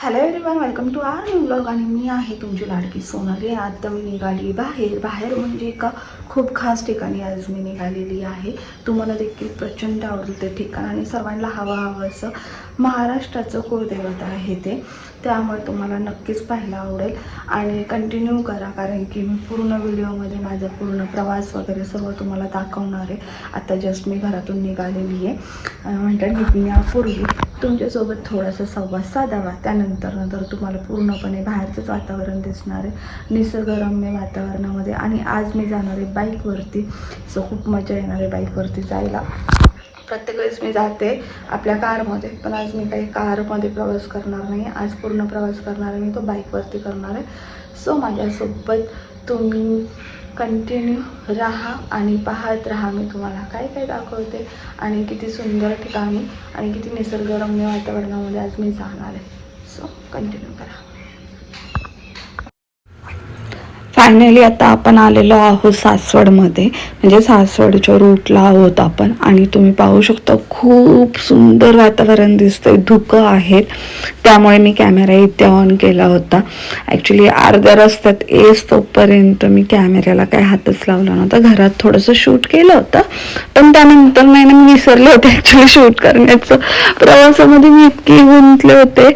Hello everyone welcome to our new blog आणि मी आहे तुमची लाडकी सोनाली. आता मी निघाली बाहेर. बाहेर म्हणजे एका खूप खास ठिकाणी आज मी निघालेली आहे. तुम्हाला देखील प्रचंड आवडेल ते ठिकाण आणि सर्वांना हवं हवं असं महाराष्ट्राचं कुळदेवता आहे ते. त्यामुळे तुम्हाला नक्कीच पाहायला आवडेल. आणि कंटिन्यू करा कारण की मी पूर्ण व्हिडिओमध्ये माझा पूर्ण प्रवास वगैरे सर्व तुम्हाला दाखवणार आहे. आता जस्ट मी घरातून निघालेली आहे. अं, निघण्यापूर्वी तुमच्यासोबत थोडासा संवाद साधावा. त्यानंतर नंतर तुम्हाला पूर्णपणे बाहेरचंच वातावरण दिसणार आहे. निसर्गरम्य वातावरणामध्ये. आणि आज मी जाणार आहे बाईकवरती सो खूप मजा येणार आहे बाईकवरती जायला. प्रत्येक वेळेस मी जाते आपल्या कारमध्ये. पण आज मी काही कारमध्ये प्रवास करणार नाही. आज पूर्ण प्रवास करणार आहे. मी तो बाईकवरती करणार आहे. सो माझ्यासोबत तुम्ही कंटिन्यू राहा आणि पाहत राहा. मी तुम्हाला काय काय दाखवते आणि किती सुंदर ठिकाणी आणि किती निसर्गरम्य वातावरणामध्ये आज मी जाणार आहे. सो कंटिन्यू करा. फायनली आता आपण आलेलो आहोत सासवडमध्ये. म्हणजे सासवडच्या रूटला आहोत आपण. आणि तुम्ही पाहू शकता खूप सुंदर वातावरण दिसतंय. धुकं आहेत. त्यामुळे मी कॅमेरा इथे ऑन केला होता. ॲक्च्युली अर्ध्या रस्त्यात येस तोपर्यंत मी कॅमेऱ्याला काय हातच लावला नव्हता. घरात थोडंसं शूट केलं होतं. पण त्यानंतर नाही ना मी विसरले होते ॲक्च्युली शूट करण्याचं. प्रवासामध्ये मी इतकी गुंतले होते.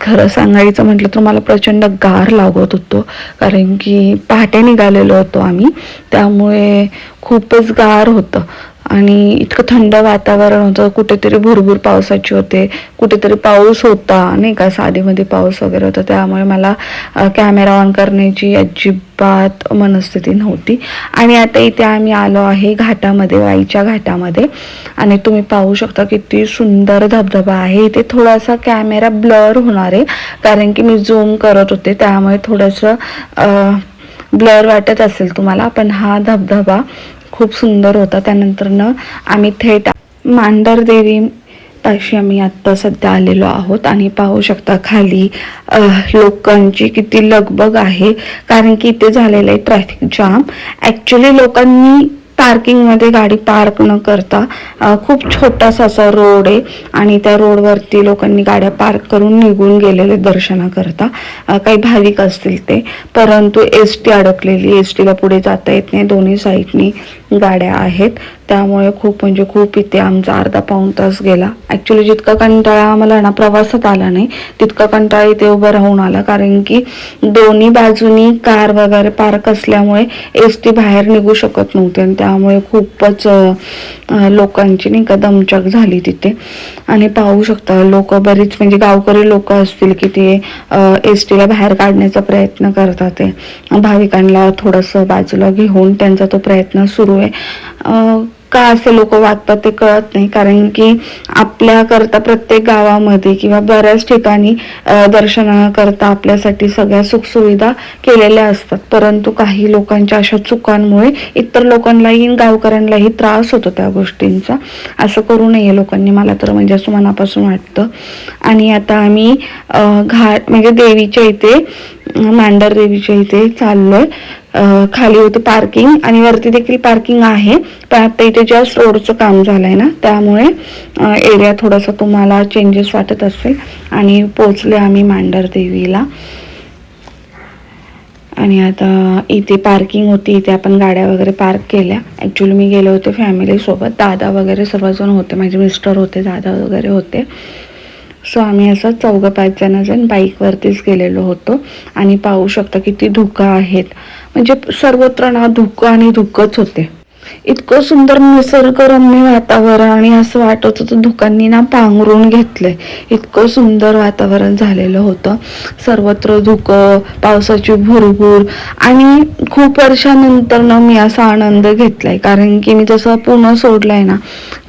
खरं सांगायचं म्हटलं तर मला प्रचंड गार लागत होतो. कारण की पहाटे निघालेलो होतो आम्ही. त्यामुळे खूपच गार होतं. आणि इतकं थंड वातावरण होतं. कुठेतरी भुरभुर पावसाची होते. कुठेतरी पाऊस होता नाही का? साधीमध्ये पाऊस वगैरे होता. त्यामुळे मला कॅमेरा ऑन करण्याची अजिबात मनस्थिती नव्हती. आणि आता इथे आम्ही आलो आहे घाटामध्ये वाईच्या घाटामध्ये. आणि तुम्ही पाहू शकता किती सुंदर धबधबा आहे. इथे थोडासा कॅमेरा ब्लर होणार आहे. कारण की मी झूम करत होते. त्यामुळे थोडंसं ब्लर वाटत असेल तुम्हाला. पण हा धबधबा खूप सुंदर होता. त्यानंतरनं आम्ही थेट मांडर देवी पाशी आम्ही आत्ता सध्या आलेलो आहोत. आणि पाहू शकता खाली लोकांची किती लगबग आहे. कारण की इथे झालेलं आहे ट्रॅफिक जाम ॲक्च्युली लोकांनी पार्किंगमध्ये गाडी पार्क न करता खूप छोटासा असा रोड आहे. आणि त्या रोडवरती लोकांनी गाड्या पार्क करून निघून गेलेले दर्शनाकरता. काही भाविक असतील ते. परंतु एस टी अडकलेली एस टीला पुढे जाता येत नाही. दोन्ही साईडनी गाड्या आहेत. त्यामुळे खूप म्हणजे खूप इथे आमचा अर्धा पाऊण तास गेला. ॲक्च्युली जितका कंटाळा आम्हाला ना प्रवासात आला नाही तितका कंटाळा इथे उभं राहून आला. कारण की दोन्ही बाजूनी कार वगैरे पार्क असल्यामुळे एस टी बाहेर निघू शकत नव्हते. आणि त्यामुळे खूपच लोकांची नाही का दमचक झाली तिथे. आणि पाहू शकता लोक बरीच म्हणजे गावकरी लोक असतील की ते एस टीला बाहेर काढण्याचा प्रयत्न करतात ते भाविकांना थोडंसं बाजूला घेऊन त्यांचा तो प्रयत्न सुरू आहे. अ, का असे लोक वागतात ते कळत नाही? कारण की आपल्याकरता प्रत्येक गावामध्ये किंवा बऱ्याच ठिकाणी दर्शनाकरता आपल्यासाठी सगळ्या सुखसुविधा केलेल्या असतात. परंतु काही लोकांच्या अशा चुकांमुळे इतर लोकांनाही गावकऱ्यांनाही त्रास होतो त्या गोष्टींचा. असं करू नये लोकांनी मला तर म्हणजे असं मनापासून वाटतं. आणि आता आम्ही घाट म्हणजे देवीच्या इथे मांडर देवीच्या इथे चाललोय. खाली होतं पार्किंग आणि वरती देखील पार्किंग आहे. पण आता इथे जस्ट रोडचं काम झालंय ना त्यामुळे एरिया थोडासा तुम्हाला चेंजेस वाटत असेल आणि पोचले आम्ही मांडर देवीला. आणि आता इथे पार्किंग होती इथे आपण गाड्या वगैरे पार्क केल्या. ॲक्च्युली मी गेले होते फॅमिलीसोबत दादा वगैरे सर्वजण होते माझे मिस्टर होते दादा वगैरे होते. सो आम्ही असं चौघं पाच जण जण बाईकवरतीच गेलेलो होतो. आणि पाहू शकता किती धुकं आहेत. म्हणजे सर्वत्र ना धुकं आणि धुकंच होते. इतकं सुंदर निसर्गरम्य वातावरण आणि असं वाटत होतं धुकांनी ना पांघरून घेतलंय. इतकं सुंदर वातावरण झालेलं होतं. सर्वत्र धुकं पावसाची भुरभूर आणि खूप वर्षानंतर ना मी असा आनंद घेतलाय. कारण की मी जसं पुणे सोडलंय ना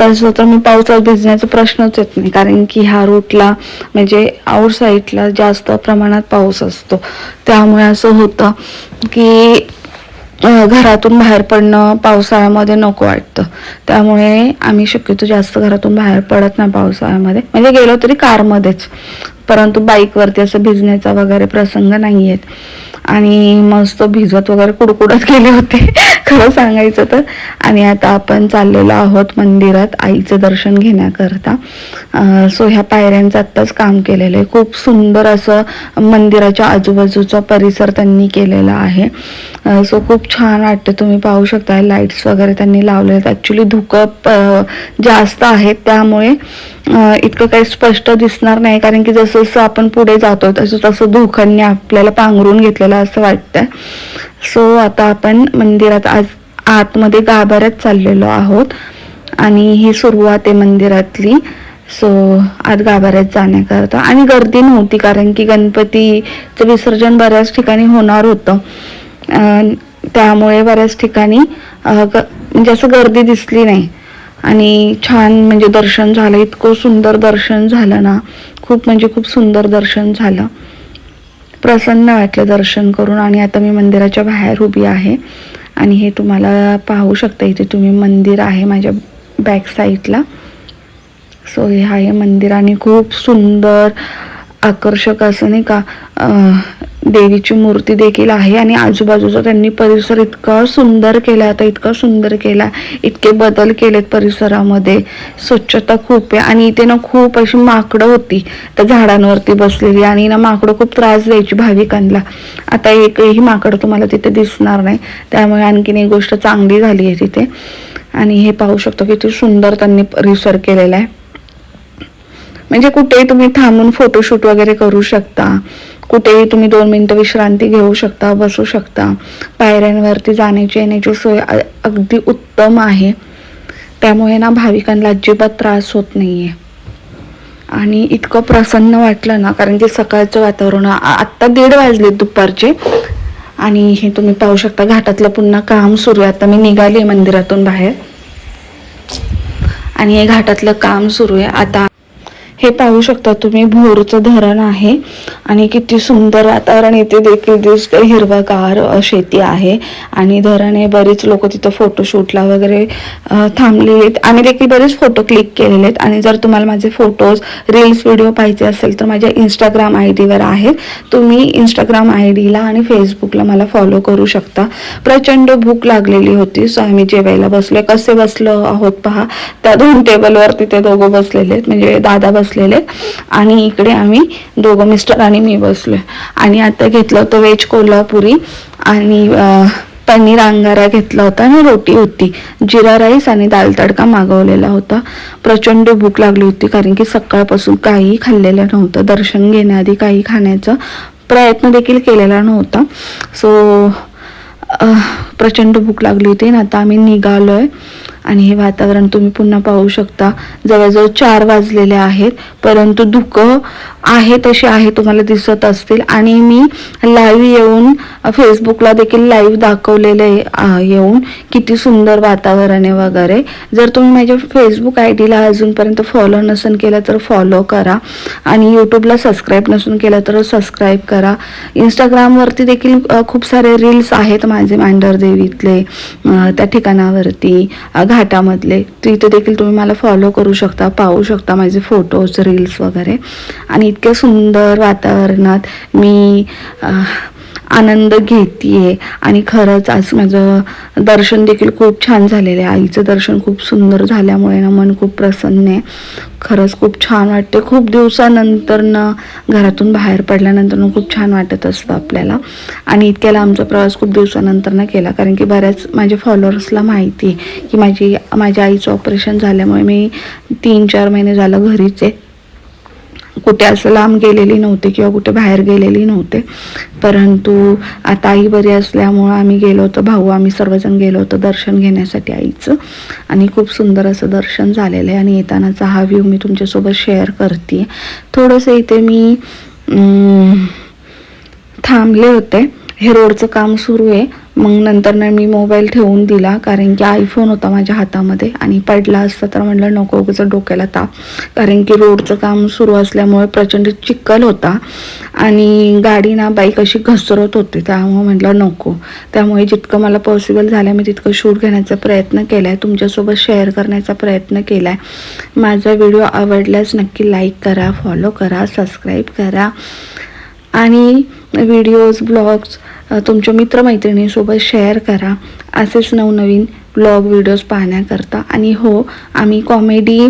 तसं तर मी पावसात भिजण्याचा प्रश्नच येत नाही. कारण की ह्या रूटला म्हणजे आउट साईडला जास्त प्रमाणात पाऊस असतो. त्यामुळे असं होतं की घरातून बाहेर पडणं पावसाळ्यामध्ये नको वाटतं. त्यामुळे आम्ही शक्यतो जास्त घरातून बाहेर पडत नाही पावसाळ्यामध्ये. म्हणजे गेलो तरी कारमध्येच. परंतु बाईकवरती असं भिजण्याचा वगैरे प्रसंग नाही आहेत आणि मस्त भिजत वगैरे कुडकुडत गेले होते. खरं सांगायचं तर. आणि आता आपण चाललेलो आहोत मंदिरात आईचं दर्शन घेण्याकरता. सो ह्या पायऱ्यांचं आत्ताच काम केलेलं आहे. खूप सुंदर असं मंदिराच्या आजूबाजूचा परिसर त्यांनी केलेला आहे. सो खूप छान वाटतं. तुम्ही पाहू शकता लाईट्स वगैरे त्यांनी लावले आहेत. ॲक्च्युली धुकं जास्त आहेत. त्यामुळे इतकं काही स्पष्ट दिसणार नाही. कारण की जसं जसं आपण पुढे जातो तसं तसं धुकांनी आपल्याला पांघरून घेतलेलं असं वाटतंय. सो आता आपण मंदिरात आज आतमध्ये गाभाऱ्यात चाललेलो आहोत आणि ही सुरुवात आहे मंदिरातली. सो आज गाभाऱ्यात जाण्याकरता आणि गर्दी नव्हती कारण की गणपतीचं विसर्जन बऱ्याच ठिकाणी होणार होतं. त्यामुळे बऱ्याच ठिकाणी म्हणजे असं गर्दी दिसली नाही. आणि छान म्हणजे दर्शन झालं. इतकं सुंदर दर्शन झालं ना. खूप म्हणजे खूप सुंदर दर्शन झालं. प्रसन्न वाटलं दर्शन करून आणि आता मी मंदिराच्या बाहेर उभी आहे. आणि हे तुम्हाला पाहू शकता इथे तुम्ही मंदिर आहे माझ्या बॅक साईडला सो हे आहे मंदिर आणि खूप सुंदर आकर्षक असं नाही का देवीची मूर्ती देखील आहे आणि आजूबाजूचा त्यांनी परिसर इतका सुंदर केला आता इतका सुंदर केला इतके बदल केलेत परिसरामध्ये. स्वच्छता खूप आहे आणि इथे ना खूप अशी माकडं होती त्या झाडांवरती बसलेली आणि ना माकडं खूप त्रास द्यायची भाविकांना. आता एकही माकडं तुम्हाला तिथे दिसणार नाही त्यामुळे आणखीन एक गोष्ट चांगली झाली आहे तिथे. आणि हे पाहू शकतो किती सुंदर त्यांनी परिसर केलेला आहे. म्हणजे कुठेही तुम्ही थांबून फोटोशूट वगैरे करू शकता. कुठेही तुम्ही दोन मिनटं विश्रांती घेऊ शकता बसू शकता. पायऱ्यांवरती जाण्याची येण्याची सोय अगदी उत्तम आहे. त्यामुळे ना भाविकांना अजिबात त्रास होत नाही आहे आणि इतकं प्रसन्न वाटलं ना कारण की सकाळचं वातावरण आत्ता दीड वाजले दुपारचे. आणि हे तुम्ही पाहू शकता घाटातलं पुन्हा काम सुरू आहे. आता मी निघाली मंदिरातून बाहेर. आणि हे घाटातलं काम सुरू आहे. आता हे पाहू शकता तुम्ही भोरचं धरण आहे आणि किती सुंदर वातावरण इथे देखील दिसतं हिरवगार शेती आहे आणि धरण हे बरीच लोक तिथं फोटोशूटला वगैरे थांबले आहेत. आम्ही देखील बरेच फोटो क्लिक केलेले आहेत. आणि जर तुम्हाला माझे फोटोज रील्स व्हिडिओ पाहिजे असेल तर माझ्या इंस्टाग्राम आय डीवर आहेत. तुम्ही इंस्टाग्राम आय डीला आणि फेसबुकला मला फॉलो करू शकता. प्रचंड भूक लागलेली होती सो आम्ही जेवायला बसलो कसे बसलो आहोत पहा. त्या दोन टेबलवर तिथे दोघं बसलेले आहेत. म्हणजे दादा बसलेले. आणि इकडे आम्ही दोघं मिस्टर आणि मी बसलोय. आणि आता घेतलं होतं व्हेज कोल्हापुरी आणि पनीर अंगारा घेतला होता आणि रोटी होती. जिरा राईस आणि दाल तडका मागवलेला होता. प्रचंड भूक लागली होती कारण की सकाळपासून काही खाल्लेलं नव्हतं. दर्शन घेण्याआधी काही खाण्याचा प्रयत्न देखील केलेला नव्हता. सो प्रचंड भूक लागली होती आणि आता आम्ही निघालोय. आणि हे वातावरण तुम्ही पुन्हा पाहू शकता. जवळजवळ चार वाजलेले आहेत परंतु धुकं आहे तशी आहे तुम्हाला दिसत असतील. आणि मी लाईव्ह येऊन फेसबुकला देखील लाईव्ह दाखवलेले येऊन किती सुंदर वातावरण आहे वगैरे. जर तुम्ही माझ्या फेसबुक आय डीला अजूनपर्यंत फॉलो नसेल केलं तर फॉलो करा. आणि यूट्यूबला सबस्क्राईब नसून केलं तर सबस्क्राईब करा. इंस्टाग्रामवरती देखील खूप सारे रील्स आहेत माझे मांडर देवीतले त्या ठिकाणावरती घाटामधले. तिथे देखील तुम्ही मला फॉलो करू शकता पाहू शकता माझे फोटोज रील्स वगैरे. आणि इतक्या सुंदर वातावरणात मी आनंद घेते आणि खरंच आज माझं दर्शन देखील खूप छान झालेलं आहे. आईचं दर्शन खूप सुंदर झाल्यामुळे ना मन खूप प्रसन्न आहे. खरंच खूप छान वाटते. खूप दिवसानंतर ना घरातून बाहेर पडल्यानंतर ना खूप छान वाटत असतं आपल्याला. आणि इतक्याला आमचा प्रवास खूप दिवसानंतर ना केला. कारण की बऱ्याच माझ्या फॉलोअर्सला माहिती आहे की माझी माझ्या आईचं ऑपरेशन झाल्यामुळे मी तीन चार महिने झालं घरीच आहे. कुठे असं लांब गेलेली नव्हते किंवा कुठे बाहेर गेलेली नव्हते. परंतु आता आई बरी असल्यामुळं आम्ही गेलो होतो भाऊ आम्ही सर्वजण गेलो होतो दर्शन घेण्यासाठी आईचं. आणि खूप सुंदर असं दर्शन झालेलं आहे आणि येतानाचा हा व्ह्यू मी तुमच्यासोबत शेअर करते. थोडंसं इथे मी थांबले होते. हे रोडचं काम सुरू आहे. मग नंतर ना मी मोबाईल ठेवून दिला कारण की आयफोन होता माझ्या हातामध्ये आणि पडला असता तर म्हटलं नको उगाच डोक्याला ताप. कारण की रोडचं काम सुरू असल्यामुळे प्रचंड चिखल होता आणि गाडी ना बाईक अशी घसरत होती त्यामुळे म्हटलं नको. त्यामुळे जितकं मला पॉसिबल झालं मी तितकं शूट घेण्याचा प्रयत्न केला आहे तुमच्यासोबत शेअर करण्याचा प्रयत्न केला आहे माझा व्हिडिओ आवडल्यास नक्की लाईक करा फॉलो करा सबस्क्राईब करा. आणि व्हिडिओज ब्लॉग्स तुमच्या मित्रमैत्रिणींसोबत शेअर करा. असेच नवनवीन ब्लॉग व्हिडिओज पाहण्याकरता. आणि हो आम्ही कॉमेडी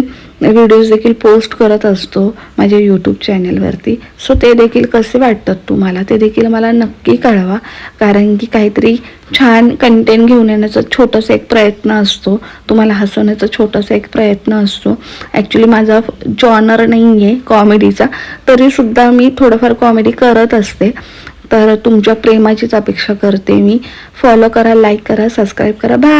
व्हिडिओज देखील पोस्ट करत असतो माझ्या यूट्यूब चॅनलवरती सो ते देखील कसे वाटतात तुम्हाला? ते देखील मला नक्की कळवा. कारण की काहीतरी छान कंटेंट घेऊन येण्याचा छोटासा एक प्रयत्न असतो. तुम्हाला हसवण्याचा छोटासा एक प्रयत्न असतो. ॲक्च्युली माझा जॉनर नाही आहे कॉमेडीचा तरीसुद्धा मी थोडंफार कॉमेडी करत असते. तर तुमच्या प्रेमाचीच अपेक्षा करते मी. फॉलो करा लाईक करा सबस्क्राईब करा. बाय